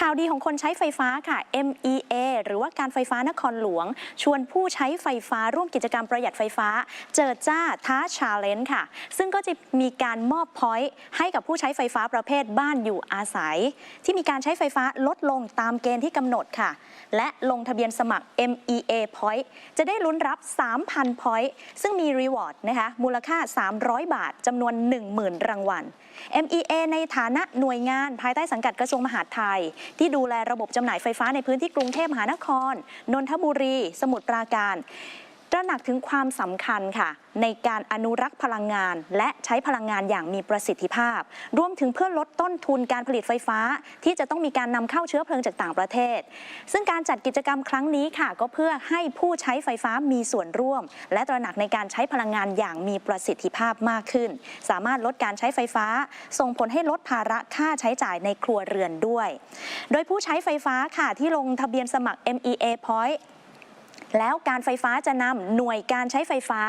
ข่าวดีของคนใช้ไฟฟ้าค่ะ MEA หรือว่าการไฟฟ้านครหลวง ชวนผู้ใช้ไฟฟ้าร่วมกิจกรรมประหยัดไฟฟ้า เจิดจ้าท้าชาเลนจ์ค่ะ ซึ่งก็จะมีการมอบพอยต์ให้กับผู้ใช้ไฟฟ้าประเภทบ้านอยู่อาศัย ที่มีการใช้ไฟฟ้าลดลงตามเกณฑ์ที่กำหนดค่ะ และลงทะเบียนสมัคร MEA Point จะได้ลุ้นรับ 3,000 Point ซึ่งมีรีวอร์ดนะคะมูลค่า 300 บาทจำนวน 10,000 รางวัล MEA ในฐานะหน่วยงานภายใต้สังกัดกระทรวงมหาดไทยที่ดูแลระบบจำหน่ายไฟฟ้าในพื้นที่กรุงเทพมหานคร นนทบุรี สมุทรปราการ ตระหนักถึงความสำคัญค่ะ ในการอนุรักษ์พลังงาน และใช้พลังงานอย่างมีประสิทธิภาพ รวมถึงเพื่อลดต้นทุนการผลิตไฟฟ้า ที่จะต้องมีการนำเข้าเชื้อเพลิงจากต่างประเทศ ซึ่งการจัดกิจกรรมครั้งนี้ค่ะ ก็เพื่อให้ผู้ใช้ไฟฟ้ามีส่วนร่วม และตระหนักในการใช้พลังงานอย่างมีประสิทธิภาพมากขึ้น สามารถลดการใช้ไฟฟ้า ส่งผลให้ลดภาระค่าใช้จ่ายในครัวเรือนด้วย โดยผู้ใช้ไฟฟ้าค่ะที่ลงทะเบียนสมัคร MEA Point แล้วการไฟฟ้าจะนำหน่วยการใช้ไฟฟ้า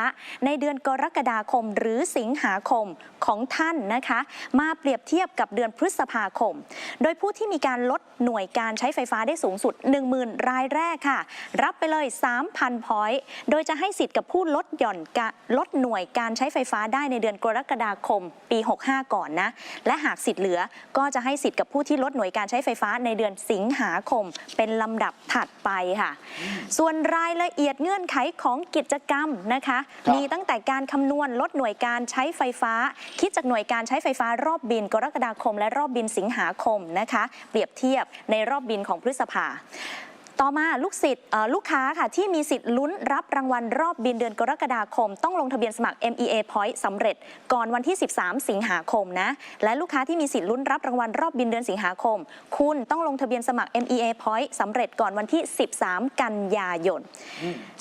ในเดือนกรกฎาคม หรือสิงหาคมของท่านนะคะ มาเปรียบเทียบกับเดือนพฤษภาคม โดยผู้ที่มีการลดหน่วยการใช้ไฟฟ้าได้สูงสุด 10,000 รายแรกค่ะ รับไปเลย 3,000 พอยต์โดยจะให้สิทธิ์กับผู้ลดหย่อนกะลดหน่วยการใช้ไฟฟ้าได้ในเดือนกรกฎาคม ปี 65 ก่อนนะ และหากสิทธิ์เหลือก็จะให้สิทธิ์กับผู้ที่ลดหน่วยการใช้ไฟฟ้าในเดือนสิงหาคม เป็นลำดับถัดไปค่ะ ส่วนรายละเอียดเงื่อนไขของกิจกรรมนะคะครับมีตั้งแต่การคำนวณลดหน่วยการใช้ไฟฟ้า คิดจากหน่วยการใช้ไฟฟ้ารอบบินกรกฎาคม และรอบบินสิงหาคมนะคะ เปรียบเทียบในรอบบินของพฤษภา ต่อมาลูกศิษย์ลูกค้าค่ะที่มีสิทธิ์ลุ้นรับรางวัลรอบบินเดือนกรกฎาคม ต้องลงทะเบียนสมัคร MEA Point สำเร็จก่อนวันที่ 13 สิงหาคมนะและลูกค้าที่มีสิทธิ์ลุ้นรับรางวัลรอบบินเดือนสิงหาคม คุณต้องลงทะเบียนสมัคร MEA Point สำเร็จก่อนวันที่ 13 กันยายน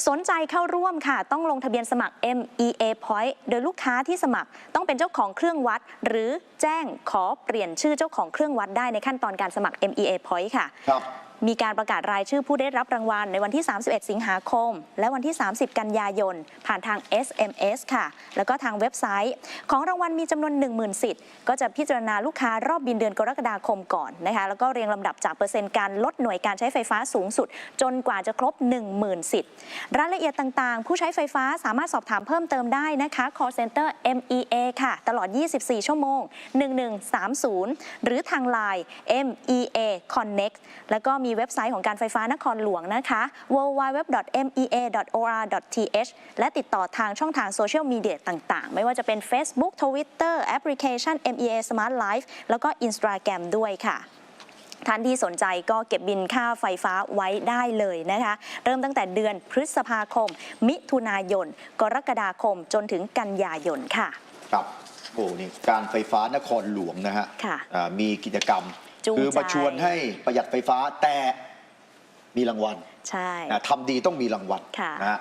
สนใจเข้าร่วมค่ะ ต้องลงทะเบียนสมัคร MEA Point โดยลูกค้าที่สมัครต้องเป็นเจ้าของเครื่องวัด หรือแจ้งขอเปลี่ยนชื่อเจ้าของเครื่องวัดได้ในขั้นตอนการสมัคร MEA Point ค่ะครับ มีการประกาศรายชื่อผู้ได้รับรางวัลในวันที่ 31 สิงหาคม และวันที่ 30 กันยายน ผ่านทาง SMS ค่ะ แล้วก็ทางเว็บไซต์ ของรางวัลมีจำนวน 10,000 สิทธิ์ ก็จะพิจารณาลูกค้ารอบบินเดือนกรกฎาคมก่อนนะคะ แล้วก็เรียงลำดับจากเปอร์เซ็นต์การลดหน่วยการใช้ไฟฟ้าสูงสุด จนกว่าจะครบ 10,000 สิทธิ์ รายละเอียดต่างๆ ผู้ใช้ไฟฟ้าสามารถสอบถามเพิ่มเติมได้นะคะ call center MEA ค่ะ ตลอด 24 ชั่วโมง 1130 หรือทางไลน์ MEA Connect แล้วก็มีเว็บไซต์ของการไฟฟ้านครหลวงนะคะ www.mea.or.th และติดต่อทางช่องทางโซเชียลมีเดียต่างๆ ไม่ว่าจะเป็น Facebook Twitter แอปพลิเคชัน MEA Smart Life แล้วก็ Instagram ด้วยค่ะท่านที่สนใจก็เก็บบินค่าไฟฟ้าไว้ได้เลยนะคะ เริ่มตั้งแต่เดือนพฤษภาคม มิถุนายน กรกฎาคมจนถึงกันยายนค่ะ ครับโอ้นี่การไฟฟ้านครหลวงนะฮะค่ะอ่ามีกิจกรรม จูงคือมาใจชวนให้ประหยัดไฟฟ้าแต่มีรางวัลใช่ นะทำดีต้องมีรางวัลค่ะ นะฮะ